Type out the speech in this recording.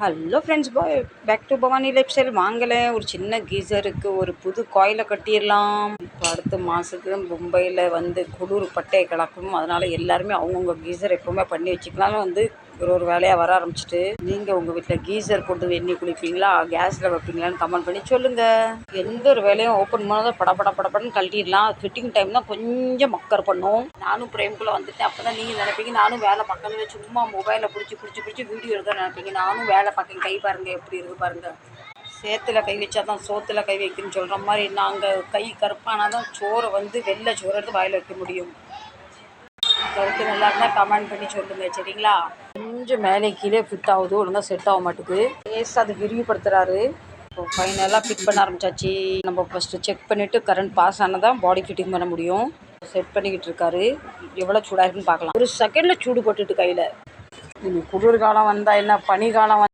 Hello friends bye back to Bhavani lifestyle வாங்கலை ஒரு சின்ன கீசருக்கு ஒரு புது காயிலை கட்டிடலாம். இப்போ அடுத்த மாதத்துக்கு மும்பையில் வந்து குளிர் பட்டையை கிளக்கும் அதனால் எல்லாருமே அவங்கவுங்க கீசர் எப்போவுமே பண்ணி வச்சுக்கலாம் வந்து ஒரு ஒரு வேலையாக வர ஆரம்பிச்சிட்டு நீங்கள் உங்கள் வீட்டில் கீசர் போட்டு எண்ணி குளிப்பீங்களா? கேஸில் வைப்பீங்களான்னு கமெண்ட் பண்ணி சொல்லுங்கள் எந்த ஒரு வேலையும் ஓப்பன் பண்ணால் பட பட படப்படன்னு கழட்டிடலாம். ஃபிட்டிங் டைம் தான் கொஞ்சம் மக்கர் பண்ணும். நானும் பிரேம்குள்ளே வந்துட்டேன். அப்போ தான் நீங்கள் நினைப்பீங்க நானும் வேலை பக்கத்தில் சும்மா மொபைலை பிடிச்சி பிடிச்சி பிடிச்சி வீடியோ எடுக்க நினைப்பீங்க. நானும் வேலை பக்கம் கை பாருங்கள் எப்படி இருக்குது பாருங்கள் சேத்துல கை வச்சா தான் சோத்துல கை வைக்கணும்னு சொல்கிற மாதிரி நாங்கள் கை கருப்பானா தான் சோறை வந்து வெள்ளை சோறு எடுத்து வாயில் வைக்க முடியும். கருத்து நல்லா இருந்தால் கமெண்ட் பண்ணி சொல்லுங்கள் சரிங்களா? கொஞ்சம் மேலே கீழே ஃபிட் ஆகுது ஒழுங்காக செட் ஆக மாட்டுக்கு ஏஸ் அது விரிவுபடுத்துகிறாரு இப்போ ஃபைனலாக ஃபிட் பண்ண ஆரம்பிச்சாச்சு. நம்ம ஃபஸ்ட்டு செக் பண்ணிவிட்டு கரண்ட் பாஸ் ஆனால் தான் பாடி ஃபிட்டிங் பண்ண முடியும். செட் பண்ணிக்கிட்டு இருக்காரு. எவ்வளோ சூடாக இருக்குன்னு பார்க்கலாம். ஒரு செகண்டில் சூடு போட்டுட்டு கையில். இனி குளிர்காலம் வந்தால் என்ன? பனிகாலம்